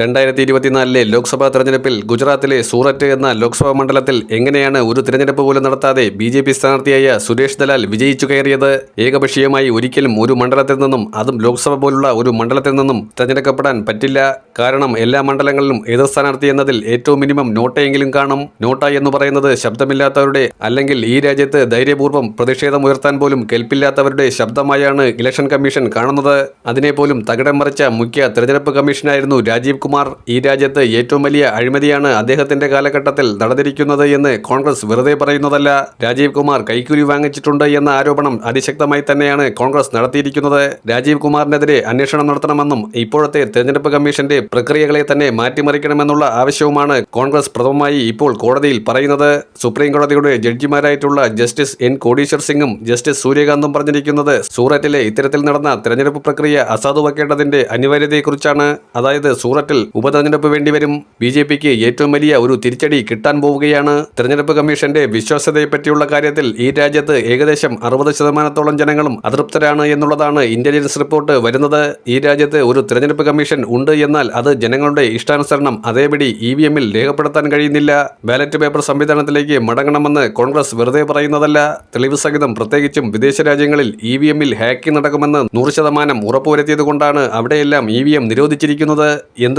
രണ്ടായിരത്തി ഇരുപത്തിനാലിലെ ലോക്സഭാ തെരഞ്ഞെടുപ്പിൽ ഗുജറാത്തിലെ സൂററ്റ് എന്ന ലോക്സഭാ മണ്ഡലത്തിൽ എങ്ങനെയാണ് ഒരു തിരഞ്ഞെടുപ്പ് പോലും നടത്താതെ ബി ജെ പി സ്ഥാനാർത്ഥിയായ സുരേഷ് ദലാൽ വിജയിച്ചു കയറിയത്? ഏകപക്ഷീയമായി ഒരിക്കലും ഒരു മണ്ഡലത്തിൽ നിന്നും അതും ലോക്സഭ പോലുള്ള ഒരു മണ്ഡലത്തിൽ നിന്നും തെരഞ്ഞെടുക്കപ്പെടാൻ പറ്റില്ല. കാരണം എല്ലാ മണ്ഡലങ്ങളിലും എതിർ സ്ഥാനാർത്ഥി എന്നതിൽ ഏറ്റവും മിനിമം നോട്ടയെങ്കിലും കാണും. നോട്ട എന്ന് പറയുന്നത് ശബ്ദമില്ലാത്തവരുടെ അല്ലെങ്കിൽ ഈ രാജ്യത്ത് ധൈര്യപൂർവം പ്രതിഷേധം ഉയർത്താൻ പോലും കെൽപ്പില്ലാത്തവരുടെ ശബ്ദമായാണ് ഇലക്ഷൻ കമ്മീഷൻ കാണുന്നത്. അതിനെ പോലും തകിടം മറിച്ച മുഖ്യ തെരഞ്ഞെടുപ്പ് കമ്മീഷനായിരുന്നു രാജീവ് കുമാർ ഈ രാജ്യത്ത് ഏറ്റവും വലിയ അഴിമതിയാണ് അദ്ദേഹത്തിന്റെ കാലഘട്ടത്തിൽ നടന്നിരിക്കുന്നത് എന്ന് കോൺഗ്രസ് വെറുതെ പറയുന്നതല്ല. രാജീവ് കുമാർ കൈക്കൂലി വാങ്ങിച്ചിട്ടുണ്ട് എന്ന ആരോപണം അതിശക്തമായി തന്നെയാണ് കോൺഗ്രസ് നടത്തിയിരിക്കുന്നത്. രാജീവ് കുമാറിനെതിരെ അന്വേഷണം നടത്തണമെന്നും ഇപ്പോഴത്തെ തെരഞ്ഞെടുപ്പ് കമ്മീഷന്റെ പ്രക്രിയകളെ തന്നെ മാറ്റിമറിക്കണമെന്നുള്ള ആവശ്യവുമാണ് കോൺഗ്രസ് പ്രഥമമായി ഇപ്പോൾ കോടതിയിൽ പറയുന്നത്. സുപ്രീം കോടതിയുടെ ജഡ്ജിമാരായിട്ടുള്ള ജസ്റ്റിസ് എൻ കോടീശ്വർ സിംഗും ജസ്റ്റിസ് സൂര്യകാന്തും പറഞ്ഞിരിക്കുന്നത് സൂററ്റിലെ ഇത്തരത്തിൽ നടന്ന തെരഞ്ഞെടുപ്പ് പ്രക്രിയ അസാധുവാക്കേണ്ടതിന്റെ അനിവാര്യതയെക്കുറിച്ചാണ്. അതായത് സൂററ്റിൽ ഉപതെരഞ്ഞെടുപ്പ് വേണ്ടിവരും. ബി ജെ പിക്ക് ഏറ്റവും വലിയ ഒരു തിരിച്ചടി കിട്ടാൻ പോവുകയാണ്. തെരഞ്ഞെടുപ്പ് കമ്മീഷന്റെ വിശ്വാസ്യതയെപ്പറ്റിയുള്ള കാര്യത്തിൽ ഈ രാജ്യത്ത് ഏകദേശം അറുപത് ശതമാനത്തോളം ജനങ്ങളും അതൃപ്തരാണ് എന്നുള്ളതാണ് ഇന്റലിജൻസ് റിപ്പോർട്ട് വരുന്നത്. ഈ രാജ്യത്ത് ഒരു തെരഞ്ഞെടുപ്പ് കമ്മീഷൻ ഉണ്ട് എന്നാൽ അത് ജനങ്ങളുടെ ഇഷ്ടാനുസരണം അതേപടി ഇ വി എമ്മിൽ രേഖപ്പെടുത്താൻ കഴിയുന്നില്ല. ബാലറ്റ് പേപ്പർ സംവിധാനത്തിലേക്ക് മടങ്ങണമെന്ന് കോൺഗ്രസ് വെറുതെ പറയുന്നതല്ല. തെളിവ് സഹിതം പ്രത്യേകിച്ചും വിദേശ രാജ്യങ്ങളിൽ ഇ വി എമ്മിൽ ഹാക്കിംഗ് നടക്കുമെന്ന് നൂറ് ശതമാനം ഉറപ്പുവരുത്തിയതുകൊണ്ടാണ് അവിടെയെല്ലാം ഇ വി എം നിരോധിച്ചിരിക്കുന്നത്.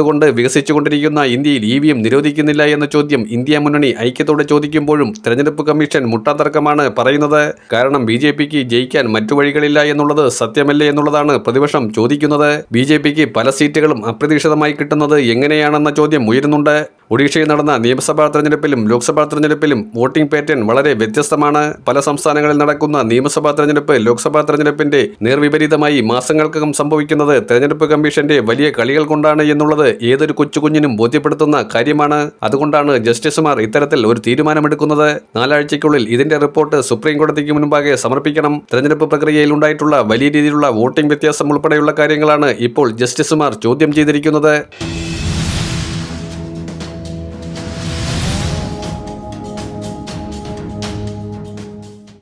എന്തുകൊണ്ട് വികസിച്ചുകൊണ്ടിരിക്കുന്ന ഇന്ത്യയിൽ ഇ വി എം നിരോധിക്കുന്നില്ല എന്ന ചോദ്യം ഇന്ത്യ മുന്നണി ഐക്യത്തോടെ ചോദിക്കുമ്പോഴും തെരഞ്ഞെടുപ്പ് കമ്മീഷൻ മുട്ടാതർക്കമാണ് പറയുന്നത്. കാരണം ബി ജെ പിക്ക് ജയിക്കാൻ മറ്റു വഴികളില്ല എന്നുള്ളത് സത്യമല്ലേ എന്നുള്ളതാണ് പ്രതിപക്ഷം ചോദിക്കുന്നത്. ബി ജെ പിക്ക് പല സീറ്റുകളും അപ്രതീക്ഷിതമായി കിട്ടുന്നത് എങ്ങനെയാണെന്ന ചോദ്യം ഉയരുന്നുണ്ട്. ഒഡീഷയിൽ നടന്ന നിയമസഭാ തെരഞ്ഞെടുപ്പിലും ലോക്സഭാ തെരഞ്ഞെടുപ്പിലും വോട്ടിംഗ് പാറ്റേൺ വളരെ വ്യത്യസ്തമാണ്. പല സംസ്ഥാനങ്ങളിൽ നടക്കുന്ന നിയമസഭാ തെരഞ്ഞെടുപ്പ് ലോക്സഭാ തെരഞ്ഞെടുപ്പിന്റെ നേർവിപരീതമായി മാസങ്ങൾക്കകം സംഭവിക്കുന്നത് തെരഞ്ഞെടുപ്പ് കമ്മീഷന്റെ വലിയ കളികൾ കൊണ്ടാണ് എന്നുള്ളത് ഏതൊരു കൊച്ചുകുഞ്ഞിനും ബോധ്യപ്പെടുത്തുന്ന കാര്യമാണ്. അതുകൊണ്ടാണ് ജസ്റ്റിസുമാർ ഇത്തരത്തിൽ ഒരു തീരുമാനമെടുക്കുന്നത്. നാലാഴ്ചയ്ക്കുള്ളിൽ ഇതിന്റെ റിപ്പോർട്ട് സുപ്രീം കോടതിക്ക് മുൻപാകെ സമർപ്പിക്കണം. തെരഞ്ഞെടുപ്പ് പ്രക്രിയയിൽ ഉണ്ടായിട്ടുള്ള വലിയ രീതിയിലുള്ള വോട്ടിംഗ് വ്യത്യാസം ഉൾപ്പെടെയുള്ള കാര്യങ്ങളാണ് ഇപ്പോൾ ജസ്റ്റിസുമാർ ചോദ്യം ചെയ്തിരിക്കുന്നത്.